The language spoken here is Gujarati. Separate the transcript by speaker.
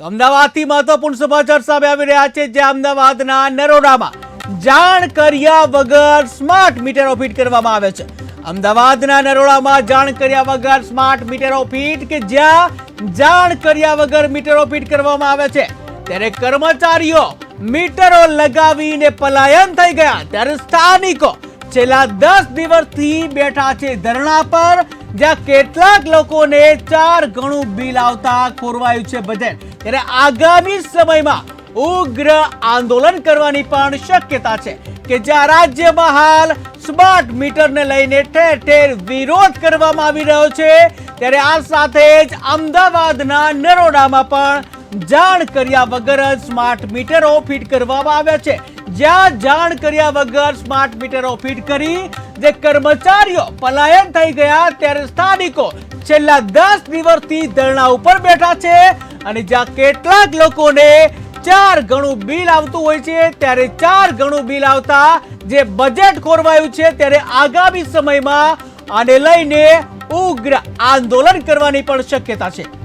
Speaker 1: તો અમદાવાદથી મહત્વપૂર્ણ સમાચાર સામે આવી રહ્યા છે, જે અમદાવાદના નરોડામાં જાણ કર્યા વગર સ્માર્ટ મીટરો ઓફિટ કરવામાં આવે છે. અમદાવાદના નરોડામાં જાણ કર્યા વગર સ્માર્ટ મીટરો ઓફિટ કે જ્યાં જાણ કર્યા વગર મીટરો ઓફિટ કરવામાં આવે છે? ત્યારે કર્મચારીઓ મીટરો લગાવીને પલાયન થઈ ગયા. ત્યારે સ્થાનિકો છેલ્લા દસ દિવસથી બેઠા છે ધરણા પર, જ્યાં કેટલાક લોકોને ચાર ગણું બિલ આવતા ખોરવાયું છે બજેટ ત્યારે આગામી સમયમાં ઉગ્ર આંદોલન કરવાની પણ શક્યતા છે કે જ્યાં રાજ્યમાં હાલ સ્માર્ટ મીટરને લઈને ઠેર ઠેર વિરોધ કરવામાં આવી રહ્યો છે, ત્યારે આ સાથે જ અમદાવાદના નરોડામાં પણ જાણ કર્યા વગર જ સ્માર્ટ મીટરો ફિટ કરવામાં આવ્યા છે. જ્યાં જાણ કર્યા વગર સ્માર્ટ મીટરો ફિટ કરી જે કર્મચારીઓ પલાયન થઈ ગયા ત્યારે સ્થાનિકો છેલ્લા દસ દિવસથી ધરણા ઉપર બેઠા છે અને જ્યાં કેટલાક લોકોને ચાર ગણું બિલ આવતું હોય છે, ત્યારે ચાર ગણું બિલ આવતા જે બજેટ ખોરવાયું છે ત્યારે આગામી સમયમાં આને લઈને ઉગ્ર આંદોલન કરવાની પણ શક્યતા છે.